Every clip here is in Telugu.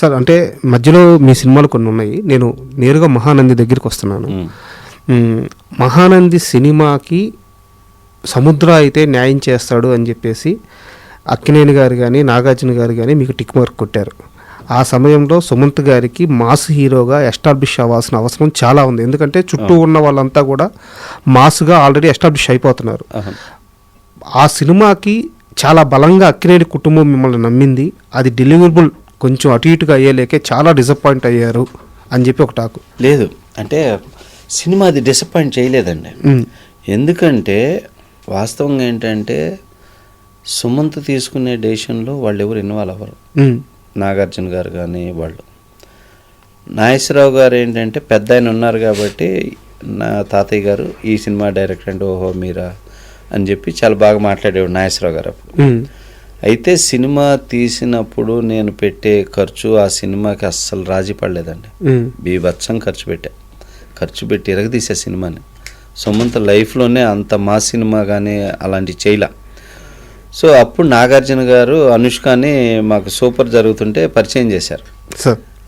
సార్ అంటే మధ్యలో మీ సినిమాలు కొన్ని ఉన్నాయి. నేను నేరుగా మహానంది దగ్గరికి వస్తున్నాను. మహానంది సినిమాకి సముద్ర అయితే న్యాయం చేస్తాడు అని చెప్పేసి అక్కినేని గారు కానీ నాగార్జున గారు కానీ మీకు టిక్ మార్క్ కొట్టారు. ఆ సమయంలో సుమంత్ గారికి మాస్ హీరోగా ఎస్టాబ్లిష్ అవ్వాల్సిన అవసరం చాలా ఉంది. ఎందుకంటే చుట్టూ ఉన్న వాళ్ళంతా కూడా మాస్గా ఆల్రెడీ ఎస్టాబ్లిష్ అయిపోతున్నారు. ఆ సినిమాకి చాలా బలంగా అక్కినేని కుటుంబం మిమ్మల్ని నమ్మింది. అది డెలివరబుల్ కొంచెం అటు ఇటుగా అయ్యేలేకే చాలా డిసప్పాయింట్ అయ్యారు అని చెప్పి ఒక టాకు లేదు అంటే సినిమా అది డిసప్పాయింట్ చేయలేదండి. ఎందుకంటే వాస్తవంగా ఏంటంటే సుమంత్ తీసుకునే డెసిషన్లో వాళ్ళు ఎవరు ఇన్వాల్వ్ అవ్వరు. నాగార్జున గారు కానీ వాళ్ళు నాగేశ్వరరావు గారు ఏంటంటే పెద్ద ఆయన ఉన్నారు కాబట్టి నా తాతయ్య గారు ఈ సినిమా డైరెక్టర్ అంటే ఓహో మీరా అని చెప్పి చాలా బాగా మాట్లాడేవాడు నాగేశ్వరరావు గారు అప్పుడు. అయితే సినిమా తీసినప్పుడు నేను పెట్టే ఖర్చు ఆ సినిమాకి అస్సలు రాజీ పడలేదండి. బీభత్సం ఖర్చు పెట్టా. ఖర్చు పెట్టి ఎరగదీసే సినిమాని. సుమంత్ లైఫ్లోనే అంత మా సినిమా కానీ అలాంటి చేయలే. సో అప్పుడు నాగార్జున గారు అనుష్కని మాకు సూపర్ జరుగుతుంటే పరిచయం చేశారు.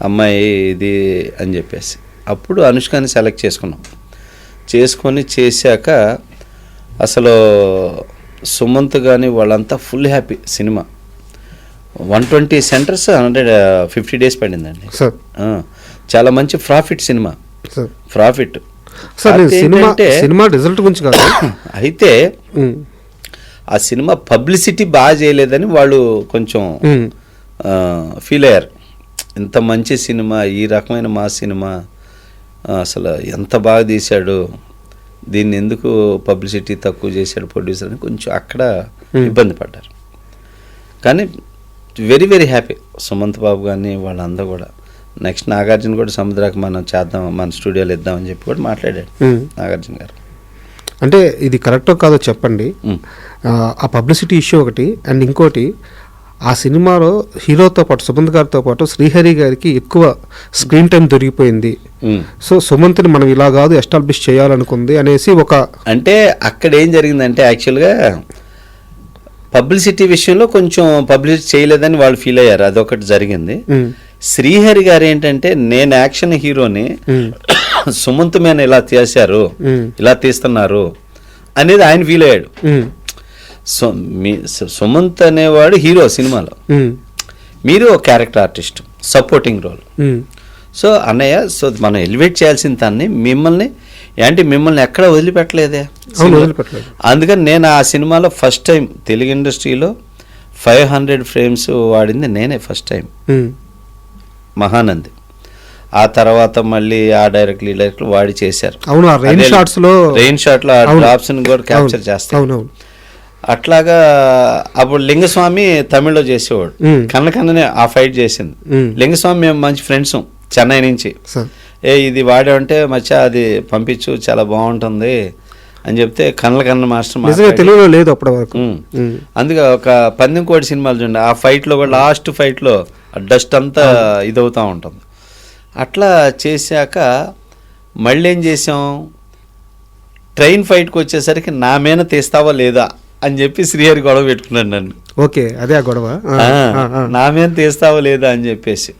అమ్మాయి ఇది అని చెప్పేసి. అప్పుడు అనుష్కని సెలెక్ట్ చేసుకున్నాం. చేసుకొని చేశాక అసలు సుమంత్ కానీ వాళ్ళంతా full happy cinema. One twenty centres hundred fifty days పడిందండి. చాలా మంచి profit cinema. Profit. Cinema result గురించి కాదు. అయితే. ఆ సినిమా పబ్లిసిటీ బాగా చేయలేదని వాళ్ళు కొంచెం. ఫీల్ అయ్యారు. ఇంత మంచి సినిమా ఈ రకమైన మా సినిమా అసలు ఎంత బాగా తీశాడు దీన్ని ఎందుకు పబ్లిసిటీ తక్కువ చేశాడు ప్రొడ్యూసర్ అని కొంచెం అక్కడ Hmm. ఇబ్బంది పడ్డారు కానీ very very happy Sumanth babu కానీ వాళ్ళందరూ కూడా నెక్స్ట్ నాగార్జున కూడా సముద్రాకి మనం చేద్దాం మన స్టూడియోలో ఇద్దామని చెప్పి కూడా మాట్లాడాడు మ్మ్. నాగార్జున గారు అంటే ఇది కరెక్టో కాదో చెప్పండి. ఆ, ఆ పబ్లిసిటీ ఇష్యూ ఒకటి అండ్ ఇంకోటి ఆ సినిమాలో హీరోతో పాటు సుమంత్ గారితో పాటు శ్రీహరి గారికి ఎక్కువ స్క్రీన్ టైం దొరికిపోయింది. సో సుమంత్ని మనం ఇలా కాదు ఎస్టాబ్లిష్ చేయాలనుకుంది అనేసి ఒక అంటే అక్కడ ఏం జరిగిందంటే యాక్చువల్గా పబ్లిసిటీ విషయంలో కొంచెం పబ్లిసిటీ చేయలేదని వాళ్ళు ఫీల్ అయ్యారు అదొకటి జరిగింది. శ్రీహరి గారు ఏంటంటే నేను యాక్షన్ హీరోని. సుమంత్ మీద ఇలా తీశారు. ఇలా తీస్తున్నారు అనేది ఆయన ఫీల్ అయ్యాడు సుమంత్ అనేవాడు హీరో సినిమాలో. మీరు ఒక character artist supporting role. So అన్నయ్య సో మనం ఎలివేట్ చేయాల్సిన దాన్ని మిమ్మల్ని ఏంటి మిమ్మల్ని ఎక్కడ వదిలిపెట్టలేదే? అందుకని నేను ఆ సినిమాలో ఫస్ట్ టైం తెలుగు ఇండస్ట్రీలో ఫైవ్ హండ్రెడ్ ఫ్రేమ్స్ వాడింది నేనే ఫస్ట్ టైం. మహానంది. ఆ తర్వాత మళ్ళీ ఆ డైరెక్టర్ ఈ డైరెక్టర్ వాడి చేశారు. అవును రెయిన్ షాట్స్లో రెయిన్ షాట్లో ఆ. డ్రాప్స్ కూడా క్యాప్చర్ అవును, చేస్తాం అవునవును అట్లాగా అప్పుడు లింగస్వామి తమిళ్ళో చేసేవాడు. కన్న కన్ననే ఆ ఫైట్ చేసింది. లింగస్వామి మేము మంచి ఫ్రెండ్స్ చెన్నై నుంచి. ఏ ఇది వాడామంటే మచ్చా అది పంపించు చాలా బాగుంటుంది అని చెప్తే కన్నల కన్న మాస్టర్ తెలుగులో లేదు అప్పటి వరకు. అందుకే ఒక పందెం కోడి సినిమాలు చూడండి ఆ ఫైట్లో కూడా లాస్ట్ ఫైట్లో డస్ట్ అంతా ఇదవుతూ ఉంటుంది. అట్లా చేశాక మళ్ళీ ఏం చేసాం? ట్రైన్ ఫైట్కి వచ్చేసరికి నా మీద తీస్తావా లేదా? అని చెప్పి శ్రీహరి గొడవ పెట్టుకున్నాను నన్ను ఓకే అదే ఆ గొడవ ఆ, ఆ, ఆ, ఆ. నా మీద తీస్తావా లేదా అని చెప్పేసి.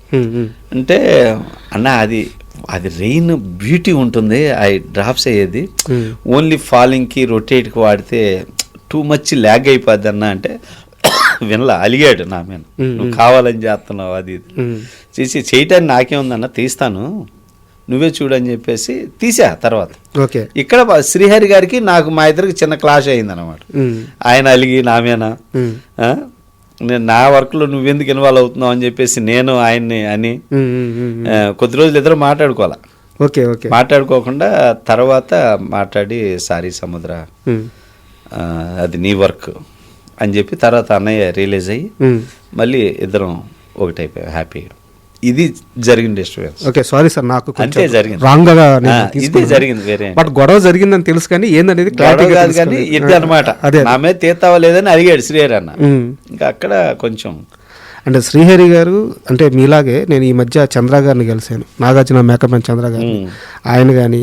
అంటే అన్న అది అది రెయిన్ బ్యూటీ ఉంటుంది ఆ డ్రాప్స్ అయ్యేది. ఓన్లీ ఫాలింగ్కి రొటేట్కి వాడితే టూ మచ్ ల్యాగ్ అయిపోద్ది అన్న అంటే వినలా అలిగాడు నా మీద. నువ్వు కావాలని చేస్తున్నావు అది. చేసి చేయటానికి నాకేముందన్న తీస్తాను నువ్వే చూడని చెప్పేసి తీసా తర్వాత. ఓకే. ఇక్కడ శ్రీహరి గారికి నాకు మా ఇద్దరికి చిన్న క్లాష్ అయింది అనమాట. ఆయన అలిగి నా మీద మ్మ్. ఆ? నేను నా వర్క్లో నువ్వెందుకు ఇన్వాల్వ్ అవుతున్నావు అని చెప్పేసి నేను ఆయన్ని అని. కొద్ది రోజులు ఇద్దరు మాట్లాడుకోవాలా? Okay okay. మాట్లాడుకోకుండా తర్వాత మాట్లాడి సారీ సముద్ర అది నీ వర్క్ అని చెప్పి తర్వాత అన్నయ్య రియలైజ్ అయ్యి. మళ్ళీ ఇద్దరం ఒకటైపోయాం హ్యాపీ ఇది జరిగిన డిస్టర్బెన్స్ ఓకే సారీ సార్ నాకు అంతే జరిగింది. రాంగ్గా ఇది. జరిగింది వేరే బట్ గొడవ జరిగిందని తెలుసు కానీ ఏందనేది గొడవ క్లారిటీగా కాదు కానీ. ఇది అనమాట మీద తీస్తావా లేదని అడిగాడు శ్రీహరి అన్న. ఇంకా అక్కడ కొంచెం అంటే శ్రీహరి గారు అంటే మీలాగే నేను ఈ మధ్య చంద్ర గారిని కలిశాను. నాగార్జున మేకప్ మ్యాన్ చంద్ర గారిని. ఆయన కానీ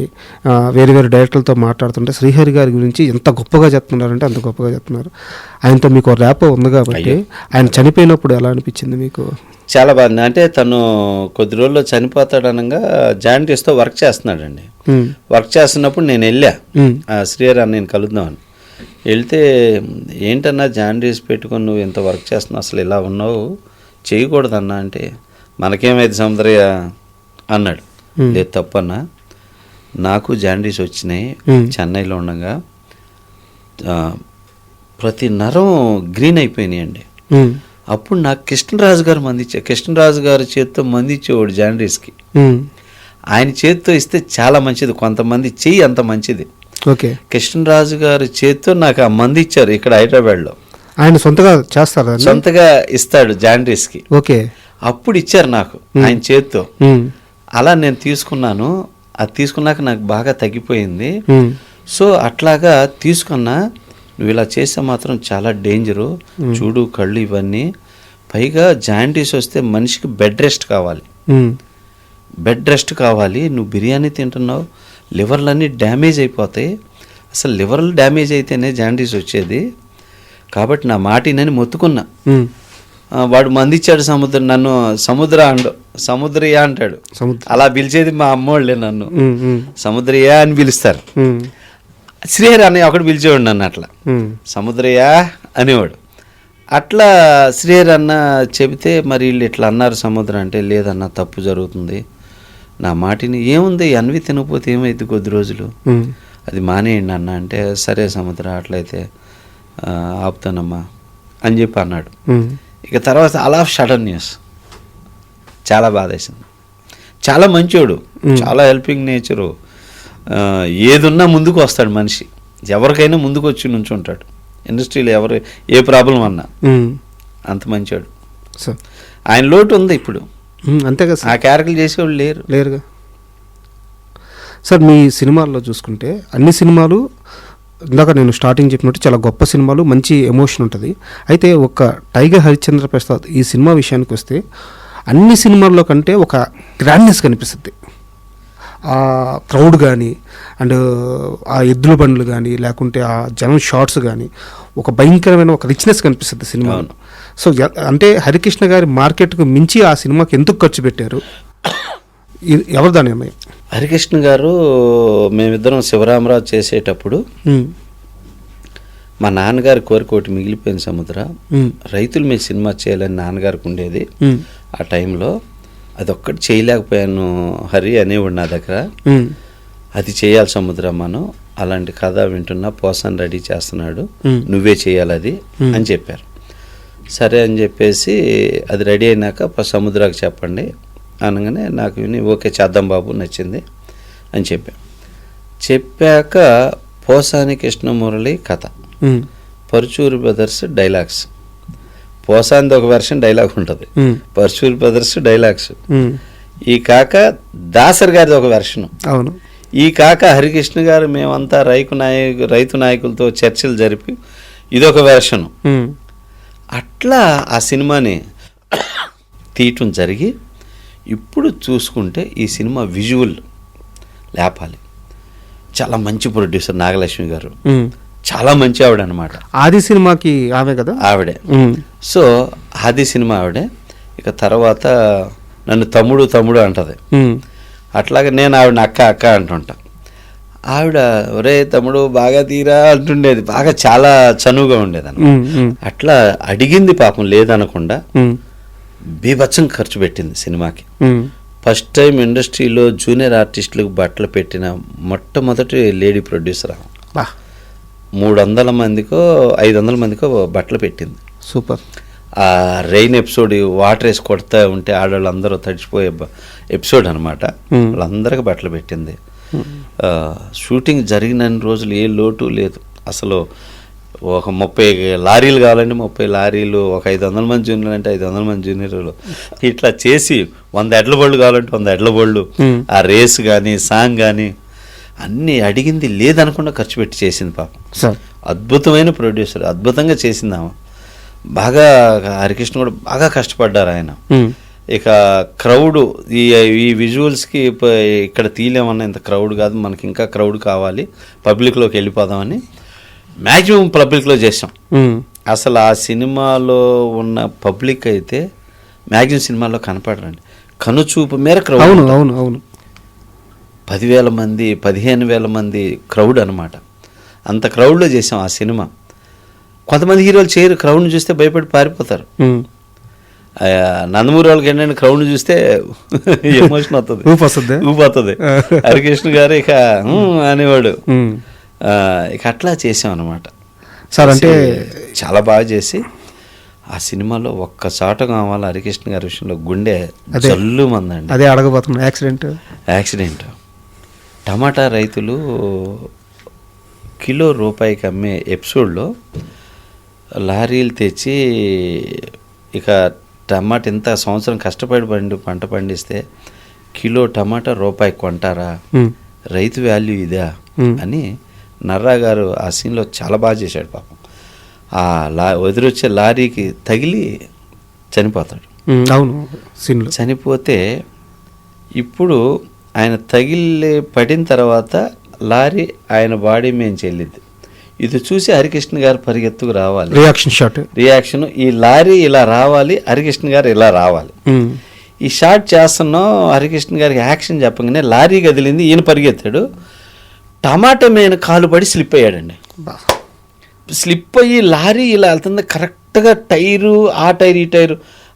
వేరు వేరు డైరెక్టర్లతో మాట్లాడుతుంటే శ్రీహరి గారి గురించి ఎంత గొప్పగా చెప్తున్నారంటే అంత గొప్పగా చెప్తున్నారు. ఆయనతో మీకు ర్యాప్ ఉంది కాబట్టి ఆయన చనిపోయినప్పుడు ఎలా అనిపించింది మీకు? చాలా బాగుంది. అంటే తను కొద్ది రోజుల్లో చనిపోతాడు అనగా జాయింటీస్తో వర్క్ చేస్తున్నాడండి. వర్క్ చేస్తున్నప్పుడు నేను వెళ్ళా. శ్రీహరి నేను కలుద్దామని. వెళ్తే ఏంటన్నా జాండీస్ పెట్టుకొని నువ్వు ఇంత వర్క్ చేస్తున్నావు? అసలు ఇలా ఉన్నావు? చేయకూడదన్నా అంటే మనకేమైంది సముద్రయ్య అన్నాడు. లేదు తప్పన్నా. నాకు జాండీస్ వచ్చినాయి. చెన్నైలో ఉండగా ప్రతి నరం గ్రీన్ అయిపోయినాయండి ఉమ్, అప్పుడు నాకు కృష్ణరాజు గారు మందిచ్చా కృష్ణరాజు గారి చేత్తో మందిచ్చేవాడు జాండీస్కి. ఆయన చేత్తో ఇస్తే చాలా మంచిది కొంతమంది చెయ్యి అంత మంచిది. ఓకే. కృష్ణరాజు గారి చేత్తో నాకు ఆ మంది ఇచ్చారు ఇక్కడ హైదరాబాద్లో. ఆయన సొంతగా చేస్తారా? సొంతగా ఇస్తాడు జాండీస్కి ఓకే. అప్పుడు ఇచ్చారు నాకు ఆయన చేత్తో. అలా నేను తీసుకున్నాను అది తీసుకున్నాక నాకు బాగా తగ్గిపోయింది. సో అట్లాగా తీసుకున్నా నువ్వు ఇలా చేస్తే మాత్రం చాలా డేంజరు చూడు కళ్ళు ఇవన్నీ. పైగా జాండీస్ వస్తే మనిషికి బెడ్ రెస్ట్ కావాలి. బెడ్ రెస్ట్ కావాలి నువ్వు బిర్యానీ తింటున్నావు లివర్లన్నీ డ్యామేజ్ అయిపోతాయి. అసలు లివర్లు డ్యామేజ్ అయితేనే జాండీస్ వచ్చేది. కాబట్టి నా మాటినని మొత్తుకున్నా. వాడు మందిచ్చాడు సముద్రం నన్ను సముద్ర అండు సముద్రయ్య అంటాడు. అలా పిలిచేది మా అమ్మోళ్ళే నన్ను. సముద్రయ్య అని పిలుస్తారు. శ్రీహరి అన్నయ్య ఒకటి పిలిచేవాడు నన్ను అట్లా. ఉమ్, సముద్రయ్య అనేవాడు. అట్లా శ్రీహరి అన్న చెబితే మరి వీళ్ళు ఇట్లా అన్నారు సముద్రం అంటే లేదన్న తప్పు జరుగుతుంది. నా మాటిని ఏముంది అన్వి తినకపోతే ఏమైంది కొద్ది రోజులు? అది మానేయండి అన్న అంటే సరే సముద్ర అట్లయితే ఆపుతానమ్మా అని చెప్పి అన్నాడు. ఇక తర్వాత అలా సడన్ న్యూస్. చాలా బాధేసింది. చాలా మంచోడు. చాలా హెల్పింగ్ నేచరు. ఏదున్నా ముందుకు వస్తాడు మనిషి. ఎవరికైనా ముందుకు వచ్చి నుంచుంటాడు. ఇండస్ట్రీలో ఎవరు ఏ ప్రాబ్లం అన్నా. అంత మంచోడు. సార్ ఆయన లోటు ఉంది ఇప్పుడు. అంతే కదా ఆ సార్ క్యారెక్టర్లు చేసేవాళ్ళు లేరు. లేరుగా. సార్ మీ సినిమాల్లో చూసుకుంటే అన్ని సినిమాలు ఇందాక నేను స్టార్టింగ్ చెప్పినట్టు చాలా గొప్ప సినిమాలు మంచి ఎమోషన్ ఉంటుంది. అయితే ఒక టైగర్ హరిశ్చంద్ర ప్రసాద్ ఈ సినిమా విషయానికి వస్తే అన్ని సినిమాల్లో కంటే ఒక గ్రాండ్నెస్ కనిపిస్తుంది. ఆ క్రౌడ్ కానీ అండ్ ఆ ఎద్దుల బండ్లు కానీ లేకుంటే ఆ జనం షార్ట్స్ కానీ ఒక భయంకరమైన ఒక రిచ్నెస్ కనిపిస్తుంది సినిమాలో. సో అంటే హరికృష్ణ గారి మార్కెట్కు మించి ఆ సినిమాకి ఎందుకు ఖర్చు పెట్టారు? ఎవరు దాని హరికృష్ణ గారు మేమిద్దరం శివరామరావు చేసేటప్పుడు మా నాన్నగారి కోరిక ఒకటి మిగిలిపోయిన సముద్ర. రైతుల మీద సినిమా చేయాలని నాన్నగారికి ఉండేది. ఆ టైంలో అదొక్కటి చేయలేకపోయాను హరి అనేవాడు నా దగ్గర. అది చేయాలి సముద్రం మనం అలాంటి కథ వింటున్నా పోసాన్ రెడీ చేస్తున్నాడు. నువ్వే చేయాలి అది అని చెప్పారు. సరే అని చెప్పేసి అది రెడీ అయినాక సముద్రాకి చెప్పండి. అనగానే నాకు విని ఓకే చేద్దాం బాబు నచ్చింది అని చెప్పాను చెప్పాక పోసాని కృష్ణమురళి కథ. Paruchuri brothers dialogues. పోసాంది ఒక వెర్షన్ డైలాగ్ ఉంటుంది. Paruchuri brothers dialogues. ఈ కాక దాసర్ గారిది ఒక వెర్షన్. అవును. ఈ కాక హరికృష్ణ గారు మేమంతా రైతు నాయకు రైతు నాయకులతో చర్చలు జరిపి ఇదొక వెర్షను. అట్లా ఆ సినిమాని తీయటం జరిగి ఇప్పుడు చూసుకుంటే ఈ సినిమా విజువల్ లేపాలి చాలా మంచి ప్రొడ్యూసర్ నాగలక్ష్మి గారు. చాలా మంచి ఆవిడ అనమాట ఆది సినిమాకి ఆమె కదా ఆవిడే. సో ఆది సినిమా ఆవిడే ఇక తర్వాత నన్ను తమ్ముడు తమ్ముడు అంటది. అట్లాగే నేను ఆవిడ అక్క అక్క అంటుంటా ఆవిడ ఒరే తమ్ముడు బాగా తీరా అంటుండేది బాగా చాలా చనువుగా ఉండేది ఉమ్. ఉమ్. అట్లా అడిగింది పాపం లేదనకుండా. బీభత్సం ఖర్చు పెట్టింది సినిమాకి. ఫస్ట్ టైం ఇండస్ట్రీలో జూనియర్ ఆర్టిస్టులకు బట్టలు పెట్టిన మొట్టమొదటి లేడీ ప్రొడ్యూసర్. మూడు వందల మందికో ఐదు వందల మందికో బట్టలు పెట్టింది. సూపర్. ఆ రెయిన్ ఎపిసోడ్ వాటర్ వేసి కొడతా ఉంటే ఆడవాళ్ళు అందరూ తడిచిపోయే ఎపిసోడ్ అనమాట. వాళ్ళందరికీ బట్టలు పెట్టింది. షూటింగ్ జరిగిన రోజులు ఏ లోటు లేదు. అసలు ఒక ముప్పై లారీలు కావాలంటే ముప్పై లారీలు ఒక ఐదు వందల మంది జూనియర్లు అంటే ఐదు వందల మంది జూనియర్లు ఇట్లా చేసి వంద ఎడ్ల బళ్ళు కావాలంటే వంద ఎడ్ల బళ్ళు. ఆ రేస్ కానీ సాంగ్ కానీ అన్నీ అడిగింది లేదనకుండా ఖర్చు పెట్టి చేసింది పాపం. అద్భుతమైన ప్రొడ్యూసర్ అద్భుతంగా చేసింది ఆమె. బాగా హరికృష్ణ కూడా బాగా కష్టపడ్డారు ఆయన. ఇక క్రౌడ్ ఈ ఈ విజువల్స్కి ఇక్కడ తీయలేమన్న ఇంత క్రౌడ్ కాదు మనకి ఇంకా క్రౌడ్ కావాలి. పబ్లిక్లోకి వెళ్ళిపోదామని మ్యాక్సిమం పబ్లిక్లో చేసాం. అసలు ఆ సినిమాలో ఉన్న పబ్లిక్ అయితే మ్యాగజిన్ సినిమాల్లో కనపడరండి. కనుచూపు మేర క్రౌడ్ అవును. అవును అవును. పదివేల మంది పదిహేను వేల మంది క్రౌడ్ అనమాట అంత క్రౌడ్లో చేసాం ఆ సినిమా. కొంతమంది హీరోలు చేయరు క్రౌడ్ని చూస్తే భయపడి పారిపోతారు. నందమూరి వాళ్ళకి ఏంటంటే క్రౌడ్ని చూస్తే ఎమోషన్ వస్తుంది. ఊపు వస్తుంది ఊపోతుంది హరికృష్ణ గారు ఇక అనేవాడు. ఇక అట్లా చేసాం అనమాట సార్ అంటే చాలా బాగా చేసి ఆ సినిమాలో ఒక్క చాట కావాలి హరికృష్ణ గారి విషయంలో గుండె. జల్లు మందండి. అదే అడగబోతున్నా యాక్సిడెంట్. యాక్సిడెంట్. టమాటా రైతులు కిలో రూపాయికి అమ్మే ఎపిసోడ్లో లారీలు తెచ్చి ఇక టమాటా ఇంత సంవత్సరం కష్టపడి పండి పంట పండిస్తే కిలో టమాటా రూపాయి కొంటారా. రైతు వాల్యూ ఇదా. అని నర్రా గారు ఆ సీన్లో చాలా బాగా చేశాడు పాపం. ఆ లా ఎదురొచ్చే లారీకి తగిలి చనిపోతాడు. అవును సీన్లో. చనిపోతే ఇప్పుడు ఆయన తగిలి పడిన తర్వాత లారీ ఆయన బాడీ మేము చెల్లిద్ది. ఇది చూసి హరికృష్ణ గారు పరిగెత్తుకు రావాలి. Reaction shot. రియాక్షన్ ఈ లారీ ఇలా రావాలి హరికృష్ణ గారు ఇలా రావాలి. ఈ షాట్ చేస్తున్నాం హరికృష్ణ గారికి యాక్షన్ చెప్పగానే లారీ కదిలింది ఈయన పరిగెత్తాడు. టమాటా మీద కాలు పడి స్లిప్ అయ్యాడండి. స్లిప్ అయ్యి లారీ ఇలా వెళ్తుంది కరెక్ట్గా టైరు ఆ టైర్ ఈ టైరు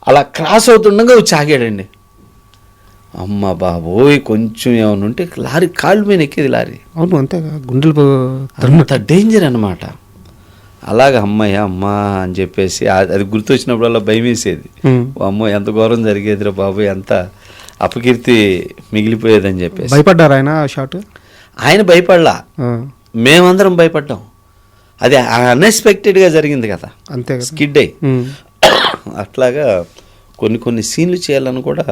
అలా క్రాస్ అవుతుండగా వచ్చి ఆగాడండి. అమ్మ బాబోయ్ కొంచెం ఏమైనా ఉంటే లారీ కాళ్ళు మీద ఎక్కేది లారీ. అవును అంతేగా గుండెలు. అంత డేంజర్ అనమాట అలాగ అమ్మయ్య అమ్మ అని చెప్పేసి అది గుర్తొచ్చినప్పుడల్లా భయం వేసేది. అమ్మో ఎంత ఘోరం జరిగేదిరా బాబు ఎంత అపకీర్తి మిగిలిపోయేదని చెప్పేసి. భయపడ్డారు ఆయన షాట్? ఆయన భయపడలా. మేమందరం భయపడ్డాం. అది అన్ఎక్స్పెక్టెడ్గా జరిగింది కదా. అంతే స్కిడ్ అయ్యి. అట్లాగా కొన్ని కొన్ని సీన్లు చేయాలని కూడా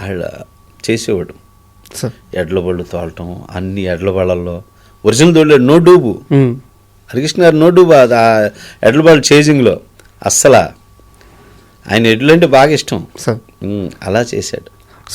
ఆయన చేసేవాడు. ఎడ్ల బళ్ళు తోలటం అన్ని ఎడ్ల బళ్ళల్లో ఒరిజినల్ తోలే no dupe. Harikrishna garu no dupe ఆ ఎడ్ల బళ్ళు చేజింగ్లో. అస్సలా. ఆయన ఎడ్లు అంటే బాగా ఇష్టం. అలా చేశాడు.